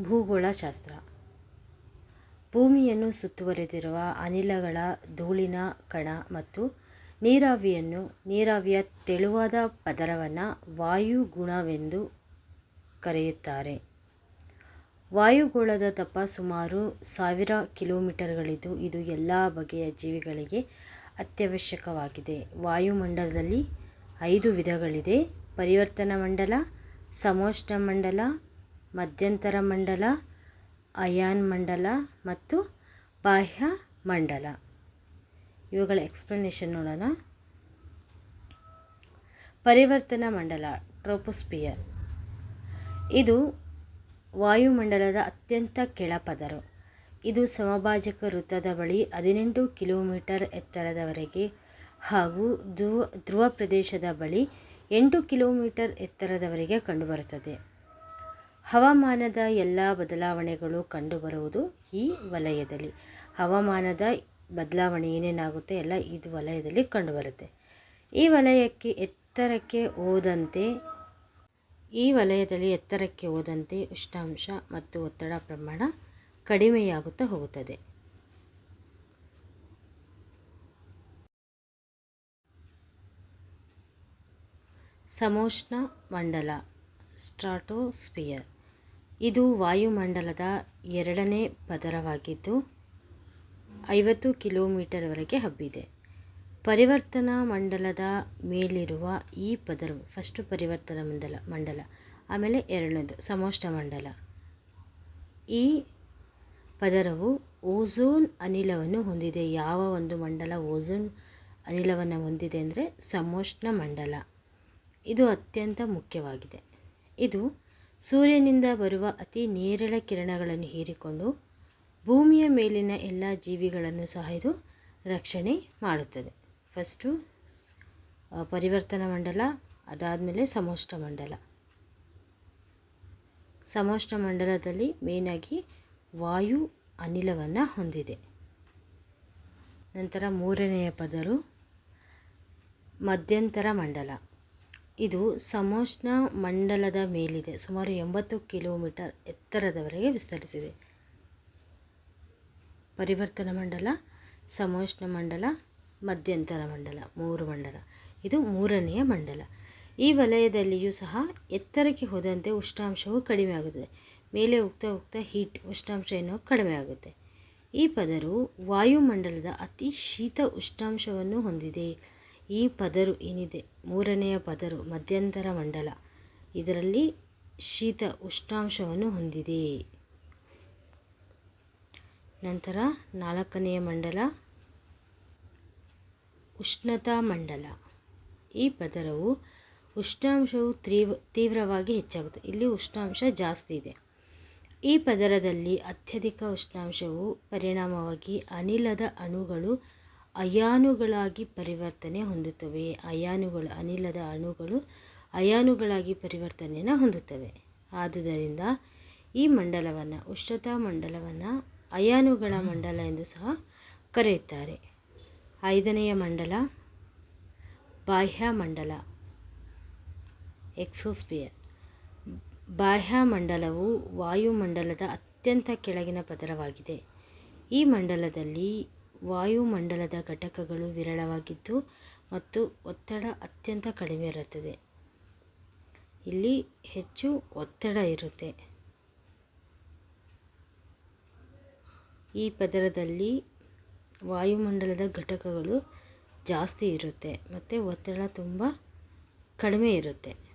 ಭೂಗೋಳಶಾಸ್ತ್ರ ಭೂಮಿಯನ್ನು ಸುತ್ತುವರೆದಿರುವ ಅನಿಲಗಳ ಧೂಳಿನ ಕಣ ಮತ್ತು ನೀರಾವಿಯನ್ನು ನೀರಾವಿಯ ತೆಳುವಾದ ಪದರವನ್ನು ವಾಯುಗುಣವೆಂದು ಕರೆಯುತ್ತಾರೆ. ವಾಯುಗೋಳದ ದಪ್ಪ ಸುಮಾರು ಸಾವಿರ ಕಿಲೋಮೀಟರ್ಗಳಿದ್ದು ಇದು ಎಲ್ಲ ಬಗೆಯ ಜೀವಿಗಳಿಗೆ ಅತ್ಯವಶ್ಯಕವಾಗಿದೆ. ವಾಯುಮಂಡಲದಲ್ಲಿ ಐದು ವಿಧಗಳಿದೆ. ಪರಿವರ್ತನಾ ಮಂಡಲ ಸಮೋಷ್ಣ ಮಂಡಲ ಮಧ್ಯಂತರ ಮಂಡಲ, ಅಯಾನ್ ಮಂಡಲ ಮತ್ತು ಬಾಹ್ಯ ಮಂಡಲ. ಇವುಗಳ ಎಕ್ಸ್ಪ್ಲನೇಷನ್ ನೋಡೋಣ. ಪರಿವರ್ತನಾ ಮಂಡಲ, ಟ್ರೋಪೋಸ್ಪಿಯರ್. ಇದು ವಾಯುಮಂಡಲದ ಅತ್ಯಂತ ಕೆಳಪದರು. ಇದು ಸಮಭಾಜಕ ವೃತ್ತದ ಬಳಿ ಹದಿನೆಂಟು ಕಿಲೋಮೀಟರ್ ಎತ್ತರದವರೆಗೆ ಹಾಗೂ ಧ್ರುವ ಧ್ರುವ ಪ್ರದೇಶದ ಬಳಿ ಎಂಟು ಕಿಲೋಮೀಟರ್ ಎತ್ತರದವರೆಗೆ ಕಂಡುಬರುತ್ತದೆ. ಹವಾಮಾನದ ಎಲ್ಲ ಬದಲಾವಣೆಗಳು ಕಂಡುಬರುವುದು ಈ ವಲಯದಲ್ಲಿ. ಹವಾಮಾನದ ಬದಲಾವಣೆ ಏನೇನಾಗುತ್ತೆ ಎಲ್ಲ ಇದು ವಲಯದಲ್ಲಿ ಕಂಡುಬರುತ್ತೆ. ಈ ವಲಯಕ್ಕೆ ಎತ್ತರಕ್ಕೆ ಹೋದಂತೆ, ಈ ವಲಯದಲ್ಲಿ ಎತ್ತರಕ್ಕೆ ಹೋದಂತೆ ಉಷ್ಣಾಂಶ ಮತ್ತು ಒತ್ತಡ ಪ್ರಮಾಣ ಕಡಿಮೆಯಾಗುತ್ತಾ ಹೋಗುತ್ತದೆ. ಸಮೋಷ್ಣ ಮಂಡಲ, ಸ್ಟ್ರಾಟೋಸ್ಫಿಯರ್. ಇದು ವಾಯುಮಂಡಲದ ಎರಡನೇ ಪದರವಾಗಿದ್ದು, ಐವತ್ತು ಕಿಲೋಮೀಟರ್ವರೆಗೆ ಹಬ್ಬಿದೆ. ಪರಿವರ್ತನಾ ಮಂಡಲದ ಮೇಲಿರುವ ಈ ಪದರವು ಫಸ್ಟು ಪರಿವರ್ತನಾ ಮಂಡಲ ಮಂಡಲ, ಆಮೇಲೆ ಎರಡನೇದು ಸಮೋಷ್ಣ ಮಂಡಲ. ಈ ಪದರವು ಓಝೋನ್ ಅನಿಲವನ್ನು ಹೊಂದಿದೆ. ಯಾವ ಒಂದು ಮಂಡಲ ಓಝೋನ್ ಅನಿಲವನ್ನು ಹೊಂದಿದೆ ಅಂದರೆ ಸಮೋಷ್ಣ ಮಂಡಲ. ಇದು ಅತ್ಯಂತ ಮುಖ್ಯವಾಗಿದೆ. ಇದು ಸೂರ್ಯನಿಂದ ಬರುವ ಅತಿ ನೇರಳ ಕಿರಣಗಳನ್ನು ಹೀರಿಕೊಂಡು ಭೂಮಿಯ ಮೇಲಿನ ಎಲ್ಲ ಜೀವಿಗಳನ್ನು ಸಹ ಇದು ರಕ್ಷಣೆ ಮಾಡುತ್ತದೆ. ಫಸ್ಟು ಪರಿವರ್ತನ ಮಂಡಲ, ಅದಾದಮೇಲೆ ಸಮೋಷ್ಟ ಮಂಡಲ. ಸಮೋಷ್ಣ ಮಂಡಲದಲ್ಲಿ ಮೇನಾಗಿ ವಾಯು ಅನಿಲವನ್ನು ಹೊಂದಿದೆ. ನಂತರ ಮೂರನೆಯ ಪದರು ಮಧ್ಯಂತರ ಮಂಡಲ. ಇದು ಸಮೋಷ್ಣ ಮಂಡಲದ ಮೇಲಿದೆ. ಸುಮಾರು ಎಂಬತ್ತು ಕಿಲೋಮೀಟರ್ ಎತ್ತರದವರೆಗೆ ವಿಸ್ತರಿಸಿದೆ. ಪರಿವರ್ತನ ಮಂಡಲ ಸಮೋಷ್ಣ ಮಂಡಲ, ಮಧ್ಯಂತರ ಮಂಡಲ, ಮೂರು ಮಂಡಲ. ಇದು ಮೂರನೆಯ ಮಂಡಲ. ಈ ವಲಯದಲ್ಲಿಯೂ ಸಹ ಎತ್ತರಕ್ಕೆ ಹೋದಂತೆ ಉಷ್ಣಾಂಶವು ಕಡಿಮೆ ಆಗುತ್ತದೆ. ಮೇಲೆ ಹೋಗ್ತಾ ಹೋಗ್ತಾ ಹೀಟ್ ಉಷ್ಣಾಂಶ ಏನೋ ಕಡಿಮೆ ಆಗುತ್ತೆ. ಈ ಪದರು ವಾಯುಮಂಡಲದ ಅತಿ ಶೀತ ಉಷ್ಣಾಂಶವನ್ನು ಹೊಂದಿದೆ. ಈ ಪದರು ಏನಿದೆ? ಮೂರನೆಯ ಪದರು, ಮಧ್ಯಂತರ ಮಂಡಲ. ಇದರಲ್ಲಿ ಶೀತ ಉಷ್ಣಾಂಶವನ್ನು ಹೊಂದಿದೆ. ನಂತರ ನಾಲ್ಕನೆಯ ಮಂಡಲ, ಉಷ್ಣತಾ ಮಂಡಲ. ಈ ಪದರವು ಉಷ್ಣಾಂಶವು ತೀವ್ರ, ತೀವ್ರವಾಗಿ ಹೆಚ್ಚಾಗುತ್ತೆ. ಇಲ್ಲಿ ಉಷ್ಣಾಂಶ ಜಾಸ್ತಿ ಇದೆ. ಈ ಪದರದಲ್ಲಿ ಅತ್ಯಧಿಕ ಉಷ್ಣಾಂಶವು ಪರಿಣಾಮವಾಗಿ ಅನಿಲದ ಅಣುಗಳು ಅಯಾನುಗಳಾಗಿ ಪರಿವರ್ತನೆ ಹೊಂದುತ್ತವೆ. ಅಯಾನುಗಳು ಅನಿಲದ ಅಣುಗಳು ಅಯಾನುಗಳಾಗಿ ಪರಿವರ್ತನೆಯನ್ನು ಹೊಂದುತ್ತವೆ. ಆದುದರಿಂದ ಈ ಮಂಡಲವನ್ನು, ಉಷ್ಣತಾ ಮಂಡಲವನ್ನು ಅಯಾನುಗಳ ಮಂಡಲ ಎಂದು ಸಹ ಕರೆಯುತ್ತಾರೆ. ಐದನೆಯ ಮಂಡಲ, ಬಾಹ್ಯ ಮಂಡಲ, ಎಕ್ಸೋಸ್ಪಿಯರ್. ಬಾಹ್ಯ ಮಂಡಲವು ವಾಯುಮಂಡಲದ ಅತ್ಯಂತ ಕೆಳಗಿನ ಪದರವಾಗಿದೆ. ಈ ಮಂಡಲದಲ್ಲಿ ವಾಯುಮಂಡಲದ ಘಟಕಗಳು ವಿರಳವಾಗಿದ್ದು ಮತ್ತು ಒತ್ತಡ ಅತ್ಯಂತ ಕಡಿಮೆ ಇರುತ್ತದೆ. ಇಲ್ಲಿ ಹೆಚ್ಚು ಒತ್ತಡ ಇರುತ್ತೆ. ಈ ಪದರದಲ್ಲಿ ವಾಯುಮಂಡಲದ ಘಟಕಗಳು ಜಾಸ್ತಿ ಇರುತ್ತೆ ಮತ್ತು ಒತ್ತಡ ತುಂಬ ಕಡಿಮೆ ಇರುತ್ತೆ.